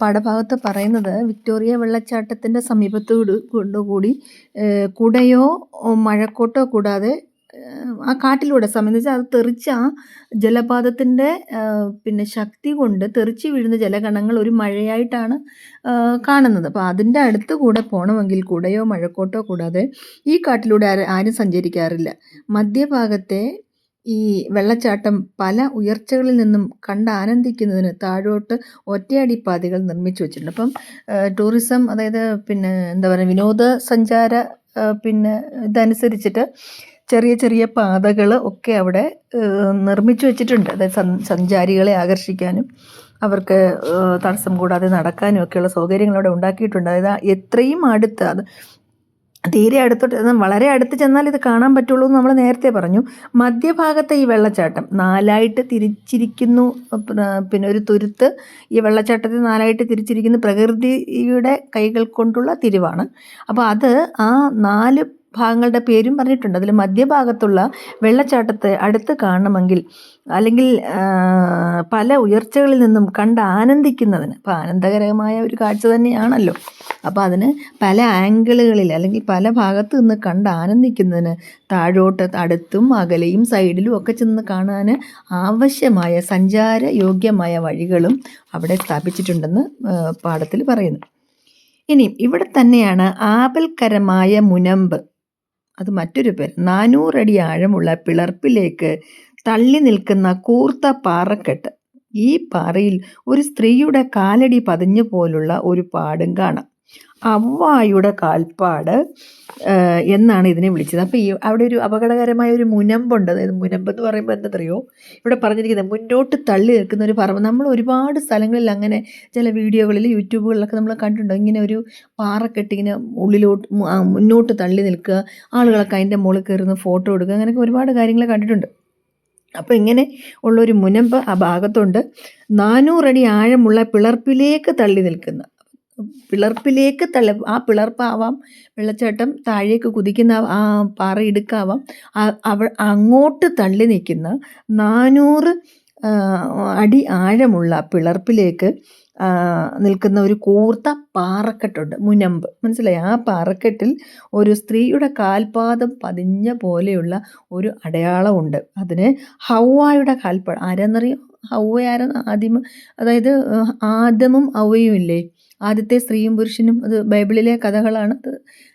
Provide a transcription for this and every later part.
പാഠഭാഗത്ത് പറയുന്നത് വിക്ടോറിയ വെള്ളച്ചാട്ടത്തിന്റെ സമീപത്തോട് കൊണ്ടുകൂടി കുടയോ മഴക്കോട്ടോ കൂടാതെ ആ കാട്ടിലൂടെ സമയം വെച്ചാൽ അത് തെറിച്ച ജലപാതത്തിന്റെ പിന്നെ ശക്തി കൊണ്ട് തെറിച്ച് വീഴുന്ന ജലകണങ്ങൾ ഒരു മഴയായിട്ടാണ് കാണുന്നത്. അപ്പോൾ അതിന്റെ അടുത്ത് കൂടെ പോകണമെങ്കിൽ കുടയോ മഴക്കോട്ടോ കൂടാതെ ഈ കാട്ടിലൂടെ ആരും സഞ്ചരിക്കാറില്ല. മധ്യഭാഗത്തെ ഈ വെള്ളച്ചാട്ടം പല ഉയർച്ചകളിൽ നിന്നും കണ്ട് ആനന്ദിക്കുന്നതിന് താഴോട്ട് ഒറ്റയടി പാതകൾ നിർമ്മിച്ചു വെച്ചിട്ടുണ്ട്. അപ്പം ടൂറിസം അതായത് പിന്നെ എന്താ പറയുക വിനോദസഞ്ചാര പിന്നെ ഇതനുസരിച്ചിട്ട് ചെറിയ ചെറിയ പാതകൾ ഒക്കെ അവിടെ നിർമ്മിച്ചു വെച്ചിട്ടുണ്ട്. അതായത് സഞ്ചാരികളെ ആകർഷിക്കാനും അവർക്ക് തടസ്സം കൂടാതെ നടക്കാനും ഒക്കെയുള്ള സൗകര്യങ്ങൾ അവിടെ ഉണ്ടാക്കിയിട്ടുണ്ട്. അതായത് എത്രയും അടുത്ത് അത് തീരെ അടുത്തോട്ട് വളരെ അടുത്ത് ചെന്നാൽ ഇത് കാണാൻ പറ്റുള്ളൂ എന്ന് നമ്മൾ നേരത്തെ പറഞ്ഞു. മധ്യഭാഗത്തെ ഈ വെള്ളച്ചാട്ടം നാലായിട്ട് തിരിച്ചിരിക്കുന്നു. പിന്നെ ഒരു തുരുത്ത് ഈ വെള്ളച്ചാട്ടത്തിൽ നാലായിട്ട് തിരിച്ചിരിക്കുന്ന പ്രകൃതിയുടെ കൈകൾ കൊണ്ടുള്ള തിരിവാണ്. അപ്പോൾ അത് ആ നാല് ഭാഗങ്ങളുടെ പേരും പറഞ്ഞിട്ടുണ്ട്. അതിൽ മധ്യഭാഗത്തുള്ള വെള്ളച്ചാട്ടത്തെ അടുത്ത് കാണണമെങ്കിൽ അല്ലെങ്കിൽ പല ഉയർച്ചകളിൽ നിന്നും കണ്ട് ആനന്ദിക്കുന്നതിന്. അപ്പോൾ ആനന്ദകരമായ ഒരു കാഴ്ച തന്നെയാണല്ലോ. അപ്പോൾ അതിന് പല ആംഗിളുകളിൽ അല്ലെങ്കിൽ പല ഭാഗത്ത് നിന്ന് കണ്ട് ആനന്ദിക്കുന്നതിന് താഴോട്ട് അടുത്തും അകലെയും സൈഡിലും ഒക്കെ ചെന്ന് കാണാൻ ആവശ്യമായ സഞ്ചാര യോഗ്യമായ വഴികളും അവിടെ സ്ഥാപിച്ചിട്ടുണ്ടെന്ന് പാഠത്തിൽ പറയുന്നു. ഇനി ഇവിടെ തന്നെയാണ് ആപൽക്കരമായ മുനമ്പ്. അത് മറ്റൊരു പേര്. നാനൂറടി ആഴമുള്ള പിളർപ്പിലേക്ക് തള്ളി നിൽക്കുന്ന കൂർത്ത പാറക്കെട്ട്. ഈ പാറയിൽ ഒരു സ്ത്രീയുടെ കാലടി പതിഞ്ഞു പോലുള്ള ഒരു പാടും കാണാം. അവ്വായുടെ കാൽപ്പാട് എന്നാണ് ഇതിനെ വിളിച്ചത്. അപ്പോൾ ഈ അവിടെ ഒരു അപകടകരമായ ഒരു മുനമ്പുണ്ട്. അതായത് മുനമ്പ് എന്ന് പറയുമ്പോൾ എന്തറിയോ ഇവിടെ പറഞ്ഞിരിക്കുന്നത് മുന്നോട്ട് തള്ളി നിൽക്കുന്ന ഒരു പറമ്പ്. നമ്മൾ ഒരുപാട് സ്ഥലങ്ങളിൽ അങ്ങനെ ചില വീഡിയോകളിൽ യൂട്യൂബുകളിലൊക്കെ നമ്മൾ കണ്ടിട്ടുണ്ടോ. ഇങ്ങനെ ഒരു പാറക്കെട്ട് ഇങ്ങനെ ഉള്ളിലോട്ട് മുന്നോട്ട് തള്ളി നിൽക്കുക. ആളുകളൊക്കെ അതിന്റെ മുകളിൽ കയറുന്ന ഫോട്ടോ എടുക്കുക. അങ്ങനെയൊക്കെ ഒരുപാട് കാര്യങ്ങൾ കണ്ടിട്ടുണ്ട്. അപ്പോൾ ഇങ്ങനെ ഉള്ളൊരു മുനമ്പ് ആ ഭാഗത്തുണ്ട്. നാനൂറടി ആഴമുള്ള പിളർപ്പിലേക്ക് തള്ളി നിൽക്കുന്ന പിളർപ്പിലേക്ക് തള്ള ആ പിളർപ്പാവാം വെള്ളച്ചാട്ടം താഴേക്ക് കുതിക്കുന്ന ആ പാറ ഇടുക്കാവാം. അവ അങ്ങോട്ട് തള്ളി നിൽക്കുന്ന നാനൂറ് അടി ആഴമുള്ള പിളർപ്പിലേക്ക് നിൽക്കുന്ന ഒരു കൂർത്ത പാറക്കെട്ടുണ്ട്. മുനമ്പ്. മനസ്സിലായി? ആ പാറക്കെട്ടിൽ ഒരു സ്ത്രീയുടെ കാൽപാദം പതിഞ്ഞ പോലെയുള്ള ഒരു അടയാളമുണ്ട്. അതിന് ഹൗവായുടെ കാൽപ്പാട് ആരെന്നറിയോ? ഹൗവ ആരെന്ന് ആദ്യം അതായത് ആദമും ഔവയും ഇല്ലേ? ആദ്യത്തെ സ്ത്രീയും പുരുഷനും അത് ബൈബിളിലെ കഥകളാണ്.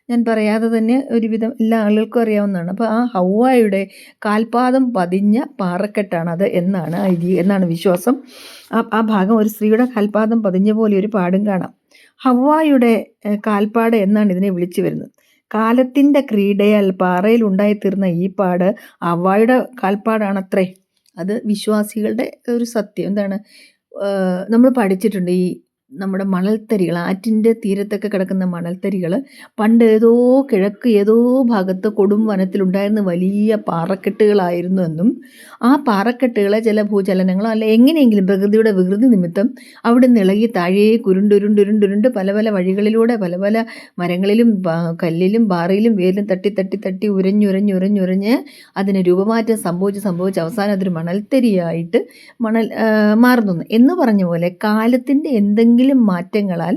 ഞാൻ പറയാതെ തന്നെ ഒരുവിധം എല്ലാ ആളുകൾക്കും അറിയാവുന്നതാണ്. അപ്പോൾ ആ ഹൗവായുടെ കാൽപാദം പതിഞ്ഞ പാറക്കെട്ടാണ് അത് എന്നാണ് ഐതി എന്നാണ് വിശ്വാസം. ആ ആ ഭാഗം ഒരു സ്ത്രീയുടെ കാൽപാദം പതിഞ്ഞ പോലെ ഒരു പാടും കാണാം. ഹവായുടെ കാൽപ്പാട് എന്നാണ് ഇതിനെ വിളിച്ചു വരുന്നത്. കാലത്തിന്റെ ക്രീഡയാൽ പാറയിൽ ഉണ്ടായിത്തീർന്ന ഈ പാട് ഹവായുടെ കാൽപ്പാടാണത്രേ അത് വിശ്വാസികളുടെ ഒരു സത്യം. എന്താണ്? നമ്മൾ പഠിച്ചിട്ടുണ്ട് ഈ നമ്മുടെ മണൽത്തരികൾ ആറ്റിന്റെ തീരത്തൊക്കെ കിടക്കുന്ന മണൽത്തരികൾ പണ്ട് ഏതോ കിഴക്ക് ഏതോ ഭാഗത്ത് കൊടും വനത്തിലുണ്ടായിരുന്ന വലിയ പാറക്കെട്ടുകളായിരുന്നു എന്നും ആ പാറക്കെട്ടുകളെ ചില ഭൂചലനങ്ങളോ അല്ല എങ്ങനെയെങ്കിലും പ്രകൃതിയുടെ വികൃതി നിമിത്തം അവിടെ നിന്ന് ഇളകി താഴേ കുരുണ്ടുരുണ്ടുരുണ്ടുരുണ്ട് പല പല വഴികളിലൂടെ പല പല മരങ്ങളിലും കല്ലിലും പാറയിലും വേരിലും തട്ടി തട്ടി തട്ടി ഉരഞ്ഞുരഞ്ഞുരഞ്ഞുരഞ്ഞ് അതിന് രൂപമാറ്റം സംഭവിച്ച് സംഭവിച്ച് അവസാനം അതൊരു മണൽത്തരിയായിട്ട് മണൽ മാറുന്നു. എന്ന് പറഞ്ഞ പോലെ കാലത്തിന്റെ എന്തെങ്കിലും എന്തെങ്കിലും മാറ്റങ്ങളാൽ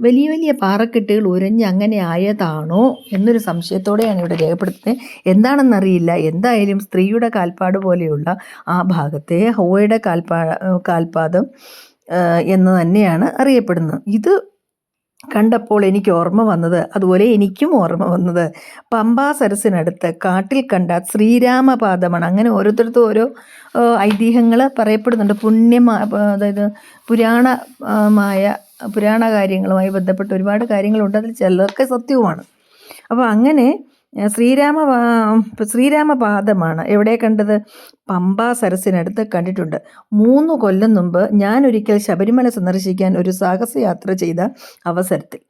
വലിയ വലിയ പാറക്കെട്ടുകൾ ഉരഞ്ഞ് അങ്ങനെ ആയതാണോ എന്നൊരു സംശയത്തോടെയാണ് ഇവിടെ രേഖപ്പെടുത്തുന്നത്. എന്താണെന്നറിയില്ല. എന്തായാലും സ്ത്രീയുടെ കാൽപ്പാട് പോലെയുള്ള ആ ഭാഗത്തെ ഹോയുടെ കാൽപ്പാ കാൽപാദം എന്ന് തന്നെയാണ് അറിയപ്പെടുന്നത്. ഇത് കണ്ടപ്പോൾ എനിക്ക് ഓർമ്മ വന്നത് അതുപോലെ എനിക്കും ഓർമ്മ വന്നത്. പമ്പാ സരസിനടുത്ത് കാട്ടിൽ കണ്ട ശ്രീരാമപാദമാണ്. അങ്ങനെ ഓരോരുത്തർക്കും ഓരോ ഐതിഹ്യങ്ങൾ പറയപ്പെടുന്നുണ്ട്. പുണ്യമാ അതായത് പുരാണമായ പുരാണ കാര്യങ്ങളുമായി ബന്ധപ്പെട്ട് ഒരുപാട് കാര്യങ്ങളുണ്ട്. അതിൽ ചിലതൊക്കെ സത്യവുമാണ്. അപ്പോൾ അങ്ങനെ ശ്രീരാമ ശ്രീരാമപാദമാണ് എവിടെ കണ്ടത്? പമ്പാ സരസിനടുത്ത് കണ്ടിട്ടുണ്ട്. മൂന്ന് കൊല്ലം മുമ്പ് ഞാനൊരിക്കൽ ശബരിമല സന്ദർശിക്കാൻ ഒരു സാഹസയാത്ര ചെയ്ത അവസരത്തിൽ.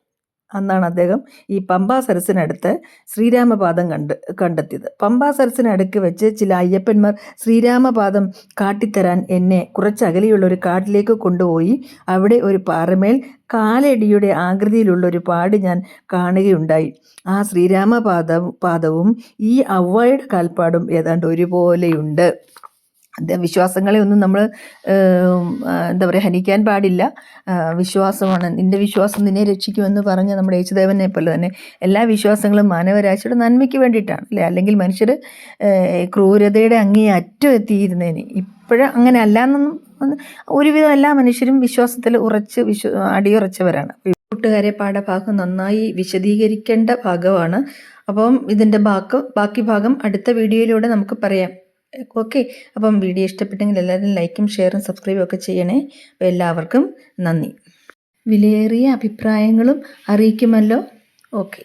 അന്നാണ് അദ്ദേഹം ഈ പമ്പാ സരസിനടുത്ത് ശ്രീരാമപാദം കണ്ട് കണ്ടെത്തിയത്. പമ്പാ സരസിനടുക്ക് വെച്ച് ചില അയ്യപ്പന്മാർ ശ്രീരാമപാദം കാട്ടിത്തരാൻ എന്നെ കുറച്ചകലെയുള്ള ഒരു കാട്ടിലേക്ക് കൊണ്ടുപോയി അവിടെ ഒരു പാറമേൽ കാലടിയുടെ ആകൃതിയിലുള്ള ഒരു പാട് ഞാൻ കാണുകയുണ്ടായി. ആ ശ്രീരാമപാദ പാദവും ഈ അവ്വയുടെ കാൽപ്പാടും ഏതാണ്ട് ഒരുപോലെയുണ്ട്. അത് വിശ്വാസങ്ങളെ ഒന്നും നമ്മൾ എന്താ പറയുക ഹനിക്കാൻ പാടില്ല. വിശ്വാസമാണ്. നിന്റെ വിശ്വാസം നിന്നെ രക്ഷിക്കുമെന്ന് പറഞ്ഞ നമ്മുടെ യേശുദേവനെ പോലെ തന്നെ എല്ലാ വിശ്വാസങ്ങളും മാനവരാശിയുടെ നന്മയ്ക്ക് വേണ്ടിയിട്ടാണ് അല്ലേ? അല്ലെങ്കിൽ മനുഷ്യർ ക്രൂരതയുടെ അങ്ങേ അറ്റം എത്തിയിരുന്നേനെ. ഇപ്പോഴും അങ്ങനെ അല്ലാന്നൊന്നും ഒരുവിധം എല്ലാ മനുഷ്യരും വിശ്വാസത്തിൽ ഉറച്ച് വിശ്വ അടിയുറച്ചവരാണ്. കൂട്ടുകാരെ പാഠഭാഗം നന്നായി വിശദീകരിക്കേണ്ട ഭാഗമാണ്. അപ്പം ഇതിന്റെ ബാക്ക് ബാക്കി ഭാഗം അടുത്ത വീഡിയോയിലൂടെ നമുക്ക് പറയാം. ഓക്കെ അപ്പം വീഡിയോ ഇഷ്ടപ്പെട്ടെങ്കിൽ എല്ലാവരും ലൈക്കും ഷെയറും സബ്സ്ക്രൈബും ഒക്കെ ചെയ്യണേ. അപ്പോൾ എല്ലാവർക്കും നന്ദി. വിലയേറിയ അഭിപ്രായങ്ങളും അറിയിക്കുമല്ലോ. ഓക്കെ